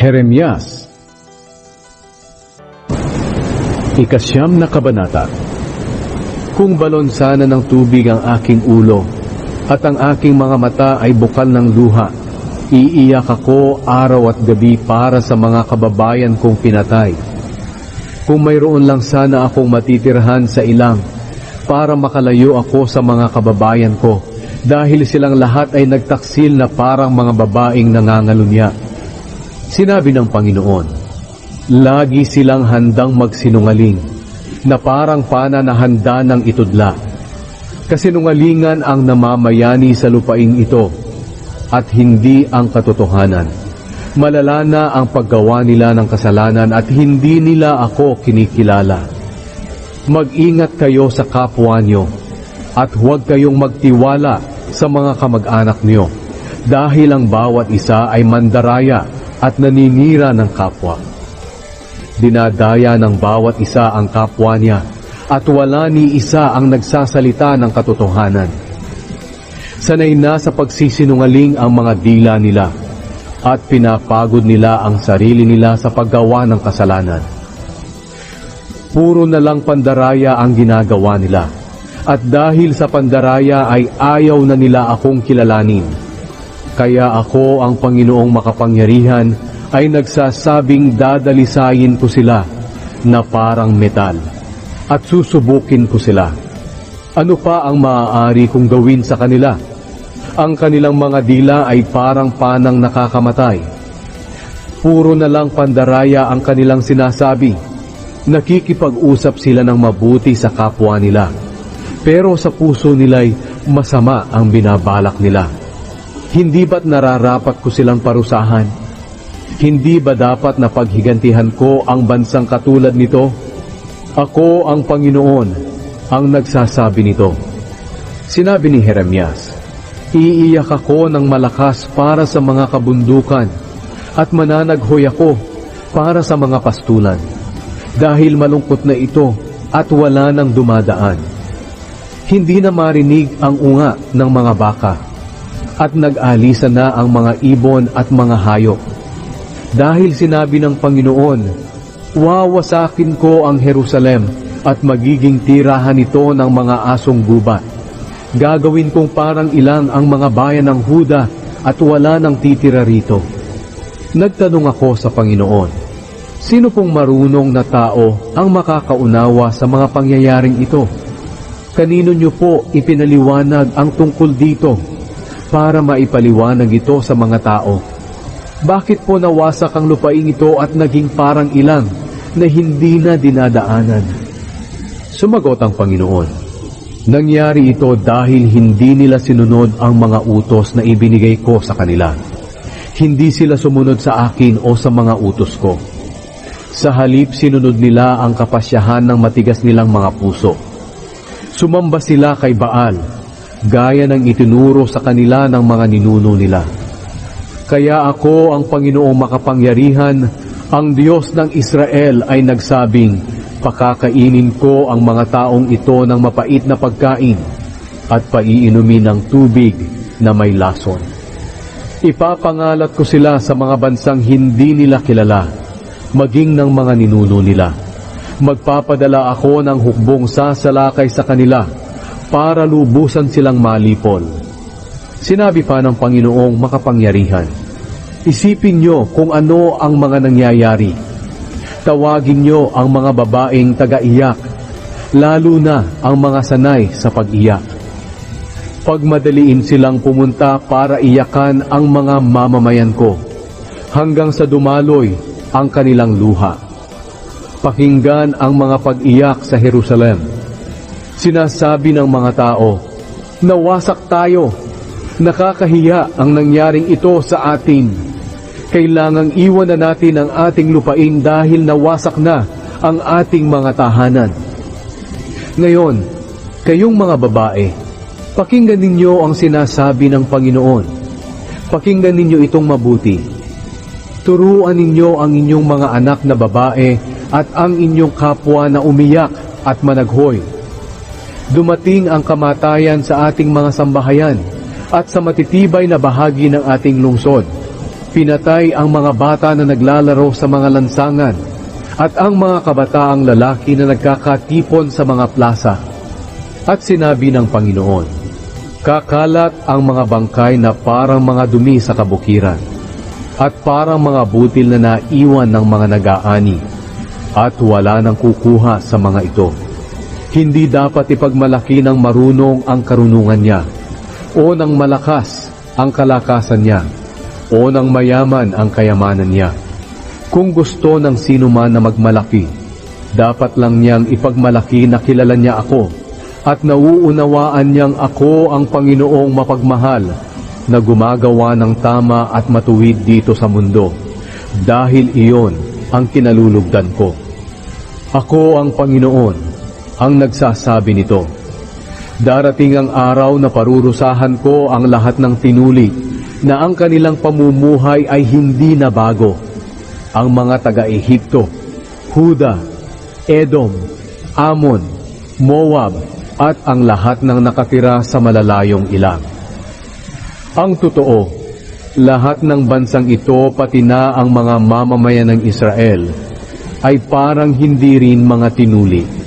Jeremias Ikasyam na kabanata Kung balon sana ng tubig ang aking ulo at ang aking mga mata ay bukal ng luha, iiyak ako araw at gabi para sa mga kababayan kong pinatay. Kung mayroon lang sana akong matitirhan sa ilang para makalayo ako sa mga kababayan ko dahil silang lahat ay nagtaksil na parang mga babaeng nangangalunya. Sinabi ng Panginoon, Lagi silang handang magsinungaling, na parang pana na handa ng itudla. Kasinungalingan ang namamayani sa lupaing ito, at hindi ang katotohanan. Malala na ang paggawa nila ng kasalanan at hindi nila ako kinikilala. Mag-ingat kayo sa kapwa nyo, at huwag kayong magtiwala sa mga kamag-anak nyo, dahil ang bawat isa ay mandaraya at naninira ng kapwa. Dinadaya ng bawat isa ang kapwa niya at wala ni isa ang nagsasalita ng katotohanan. Sanay na sa pagsisinungaling ang mga dila nila at pinapagod nila ang sarili nila sa paggawa ng kasalanan. Puro na lang pandaraya ang ginagawa nila at dahil sa pandaraya ay ayaw na nila akong kilalanin. Kaya ako ang Panginoong makapangyarihan ay nagsasabing dadalisayin ko sila na parang metal at susubukin ko sila. Ano pa ang maaari kong gawin sa kanila? Ang kanilang mga dila ay parang panang nakakamatay. Puro na lang pandaraya ang kanilang sinasabi. Nakikipag-usap sila ng mabuti sa kapwa nila. Pero sa puso nila'y masama ang binabalak nila. Hindi ba't nararapat ko silang parusahan? Hindi ba dapat na paghigantihan ko ang bansang katulad nito? Ako ang Panginoon ang nagsasabi nito. Sinabi ni Jeremias, Iiyak ako ng malakas para sa mga kabundukan at mananaghoy ako para sa mga pastulan dahil malungkot na ito at wala nang dumadaan. Hindi na marinig ang unga ng mga baka at nag-alisa na ang mga ibon at mga hayop. Dahil sinabi ng Panginoon, Wawasakin ko ang Jerusalem at magiging tirahan ito ng mga asong gubat. Gagawin kong parang ilang ang mga bayan ng Huda at wala nang titira rito. Nagtanong ako sa Panginoon, Sino pong marunong na tao ang makakaunawa sa mga pangyayaring ito? Kanino niyo po ipinaliwanag ang tungkol dito para maipaliwanag ito sa mga tao? Bakit po nawasak ang lupaing ito at naging parang ilang na hindi na dinadaanan? Sumagot ang Panginoon, Nangyari ito dahil hindi nila sinunod ang mga utos na ibinigay ko sa kanila. Hindi sila sumunod sa akin o sa mga utos ko. Sa halip sinunod nila ang kapasyahan ng matigas nilang mga puso. Sumamba sila kay Baal, gaya ng itinuro sa kanila ng mga ninuno nila. Kaya ako ang Panginoong makapangyarihan, ang Diyos ng Israel ay nagsabing, Pakakainin ko ang mga taong ito ng mapait na pagkain at paiinumin ng tubig na may lason. Ipapangalat ko sila sa mga bansang hindi nila kilala, maging ng mga ninuno nila. Magpapadala ako ng hukbong sasalakay sa kanila para lubusan silang malipol. Sinabi pa ng Panginoong makapangyarihan, Isipin nyo kung ano ang mga nangyayari. Tawagin nyo ang mga babaeng taga-iyak, lalo na ang mga sanay sa pag-iyak. Pagmadaliin silang pumunta para iyakan ang mga mamamayan ko, hanggang sa dumaloy ang kanilang luha. Pakinggan ang mga pag-iyak sa Jerusalem. Sinasabi ng mga tao, Nawasak tayo, nakakahiya ang nangyaring ito sa atin kailangang iwan na natin ang ating lupain dahil nawasak na ang ating mga tahanan. Ngayon, kayong mga babae, pakinggan ninyo ang sinasabi ng Panginoon. Pakinggan ninyo itong mabuti. Turuan ninyo ang inyong mga anak na babae at ang inyong kapwa na umiyak at managhoy. Dumating ang kamatayan sa ating mga sambahayan at sa matitibay na bahagi ng ating lungsod Pinatay ang mga bata na naglalaro sa mga lansangan at ang mga kabataang lalaki na nagkakatipon sa mga plaza. At sinabi ng Panginoon, Kakalat ang mga bangkay na parang mga dumi sa kabukiran at parang mga butil na naiwan ng mga nag-aani at wala nang kukuha sa mga ito. Hindi dapat ipagmalaki ng marunong ang karunungan niya o ng malakas ang kalakasan niya o ng mayaman ang kayamanan niya. Kung gusto ng sino man na magmalaki, dapat lang niyang ipagmalaki na kilala niya ako at nauunawaan niyang ako ang Panginoong mapagmahal na gumagawa ng tama at matuwid dito sa mundo dahil iyon ang kinalulugdan ko. Ako ang Panginoon ang nagsasabi nito. Darating ang araw na parurusahan ko ang lahat ng tinuli na ang kanilang pamumuhay ay hindi na bago. Ang mga taga-Ehipto, Huda, Edom, Amon, Moab, at ang lahat ng nakatira sa malalayong ilang. Ang totoo, lahat ng bansang ito pati na ang mga mamamayan ng Israel ay parang hindi rin mga tinuli